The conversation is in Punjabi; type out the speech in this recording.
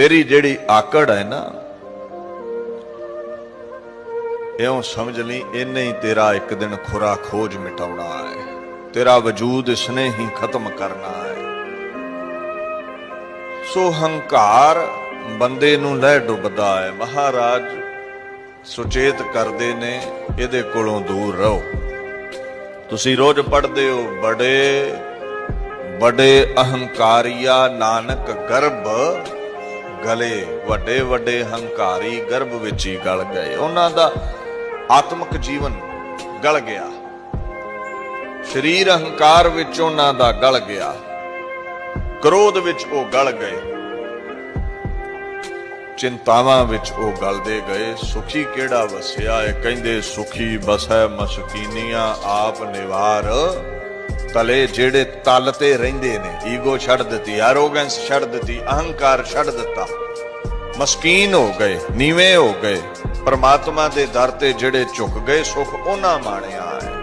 ਤੇਰੀ ਜਿਹੜੀ ਆਕੜ ਹੈ ਨਾ, ਇਉਂ ਸਮਝ ਲਈ ਇਹਨੇ ਹੀ ਤੇਰਾ ਇੱਕ ਦਿਨ ਖੁਰਾ ਖੋਜ ਮਿਟਾਉਣਾ ਹੈ। ਤੇਰਾ ਵਜੂਦ ਇਸਨੇ ਹੀ ਖਤਮ ਕਰਨਾ ਹੈ। ਸੋ ਹੰਕਾਰ ਬੰਦੇ ਨੂੰ ਲੈ ਡੁੱਬਦਾ ਹੈ। ਮਹਾਰਾਜ, ਸੁਚੇਤ ਕਰਦੇ ਨੇ, ਇਹਦੇ ਕੋਲੋਂ ਦੂਰ ਰਹੋ। ਤੁਸੀਂ ਰੋਜ਼ ਪੜ੍ਹਦੇ ਹੋ, ਬੜੇ ਬੜੇ ਅਹੰਕਾਰੀਆ ਨਾਨਕ ਗਰਭ ਗਲੇ ਵੱਡੇ ਵੱਡੇ ਹੰਕਾਰੀ ਗਰਭ ਵਿੱਚ ਹੀ ਗਲ ਗਏ। ਉਹਨਾਂ ਦਾ ਆਤਮਿਕ ਜੀਵਨ ਗਲ ਗਿਆ। ਸਰੀਰ ਅਹੰਕਾਰ ਵਿੱਚ ਉਹਨਾਂ ਦਾ ਗਲ ਗਿਆ। ਕ੍ਰੋਧ ਵਿੱਚ ਉਹ ਗਲ ਗਏ। ਚਿੰਤਾਵਾਂ ਵਿੱਚ ਉਹ ਗਲਦੇ ਗਏ। ਸੁਖੀ ਕਿਹੜਾ ਵਸਿਆ? ਏ ਕਹਿੰਦੇ, ਸੁਖੀ ਬਸੈ ਮਸਕੀਨੀਆਂ, ਆਪ ਨਿਵਾਰ ਤਲੇ ਜਿਹੜੇ ਤਲ ਤੇ ਰਹਿੰਦੇ ਨੇ, ਈਗੋ ਛੱਡ ਦਿੱਤੀ ਐਰੋਗੈਂਸ ਛੱਡ ਦਿੱਤੀ, ਅਹੰਕਾਰ ਛੱਡ ਦਿੱਤਾ। ਮਸਕੀਨ ਹੋ ਗਏ, ਨੀਵੇਂ ਹੋ ਗਏ, ਪਰਮਾਤਮਾ ਦੇ ਦਰ ਤੇ ਜਿਹੜੇ ਝੁਕ ਗਏ, ਸੁਖ ਉਹਨਾਂ ਮਾਣਿਆ ਹੈ